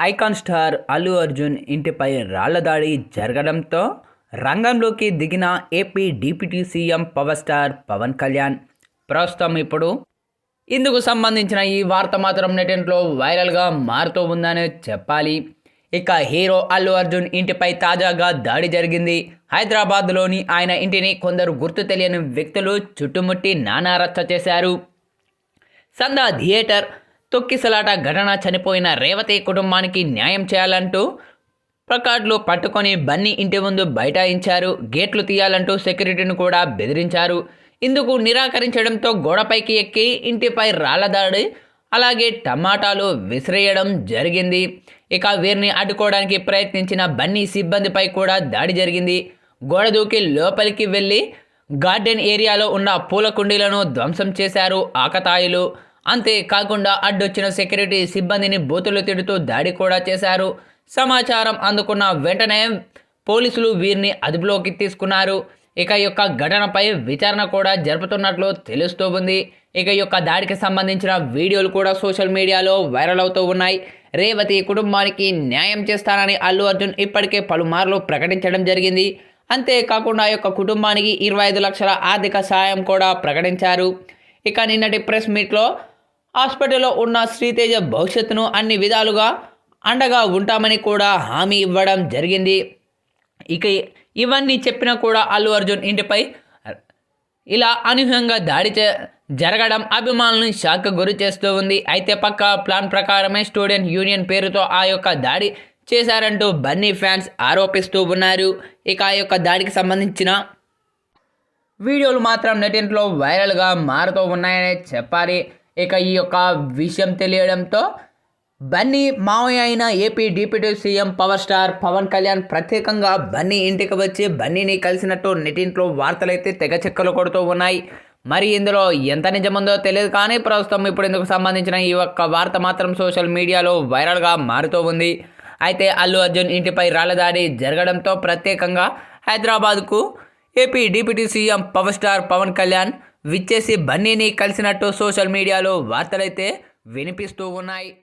Icon star Allu Arjun ఇంటిపై రాళ్ళ దాడి జరగడంతో రంగంలోకి దిగిన AP deputy CM power star Pawan Kalyan. ప్రస్తుతం ఇప్పుడు ఇందుకు సంబంధించిన ఈ వార్త మాత్రం నెటెంట్లో వైరల్గా మారుతూ ఉందని చెప్పాలి. ఇక హీరో అల్లు అర్జున్ ఇంటిపై తాజాగా దాడి జరిగింది. హైదరాబాద్లోని ఆయన ఇంటిని కొందరు గుర్తు తెలియని వ్యక్తులు చుట్టుముట్టి నానారచ్చ చేశారు. సందా థియేటర్ తొక్కిసలాట ఘటన చనిపోయిన రేవతి కుటుంబానికి న్యాయం చేయాలంటూ ప్లకార్డులు పట్టుకొని బన్నీ ఇంటి ముందు బైఠాయించారు. గేట్లు తీయాలంటూ సెక్యూరిటీని కూడా బెదిరించారు. ఇందుకు నిరాకరించడంతో గోడపైకి ఎక్కి ఇంటిపై రాళ్ళదాడి అలాగే టమాటాలు విసిరేయడం జరిగింది. ఇక వీరిని అడ్డుకోవడానికి ప్రయత్నించిన బన్నీ సిబ్బందిపై కూడా దాడి జరిగింది. గోడ దూకి లోపలికి వెళ్ళి గార్డెన్ ఏరియాలో ఉన్న పూల కుండీలను ధ్వంసం చేశారు ఆకతాయిలు. అంతేకాకుండా అడ్డొచ్చిన సెక్యూరిటీ సిబ్బందిని బూతులు తిడుతూ దాడి కూడా చేశారు. సమాచారం అందుకున్న వెంటనే పోలీసులు వీరిని అదుపులోకి తీసుకున్నారు. ఇక యొక్క ఘటనపై విచారణ కూడా జరుపుతున్నట్లు తెలుస్తూ ఉంది. ఇక యొక్క దాడికి సంబంధించిన వీడియోలు కూడా సోషల్ మీడియాలో వైరల్ అవుతూ ఉన్నాయి. రేవతి కుటుంబానికి న్యాయం చేస్తానని అల్లు అర్జున్ ఇప్పటికే పలుమార్లు ప్రకటించడం జరిగింది. అంతేకాకుండా యొక్క కుటుంబానికి ఇరవై ఐదు లక్షల ఆర్థిక సాయం కూడా ప్రకటించారు. ఇక నిన్నటి ప్రెస్ మీట్లో హాస్పిటల్లో ఉన్న శ్రీతేజ భవిష్యత్తును అన్ని విధాలుగా అండగా ఉంటామని కూడా హామీ ఇవ్వడం జరిగింది. ఇక ఇవన్నీ చెప్పినా కూడా అల్లు అర్జున్ ఇంటిపై ఇలా అనూహ్యంగా దాడి చే జరగడం అభిమానులను షాక్ గురి చేస్తూ ఉంది. అయితే పక్క ప్లాన్ ప్రకారమే స్టూడెంట్ యూనియన్ పేరుతో ఆ యొక్క దాడి చేశారంటూ బన్నీ ఫ్యాన్స్ ఆరోపిస్తూ ఉన్నారు. ఇక ఆ యొక్క దాడికి సంబంధించిన వీడియోలు మాత్రం నెటింట్లో వైరల్గా మారుతూ ఉన్నాయని చెప్పాలి. ఇక ఈ యొక్క విషయం తెలియడంతో బన్నీ మావయ్య అయిన AP deputy CM power star Pawan Kalyan ప్రత్యేకంగా బన్నీ ఇంటికి వచ్చి బన్నీని కలిసినట్టు నెటింట్లో వార్తలైతే తెగ చెక్కలు కొడుతూ ఉన్నాయి. మరి ఇందులో ఎంత నిజముందో తెలియదు కానీ ప్రస్తుతం ఇప్పుడు ఇందుకు సంబంధించిన ఈ ఒక్క వార్త మాత్రం సోషల్ మీడియాలో వైరల్గా మారుతూ ఉంది. అయితే అల్లు అర్జున్ ఇంటిపై రాళ్ళదాడి జరగడంతో ప్రత్యేకంగా హైదరాబాద్కు AP deputy CM power star Pawan Kalyan విచ్చేసి బన్నీని కలిసినట్టు సోషల్ మీడియాలో వార్తలైతే వినిపిస్తూ ఉన్నాయి.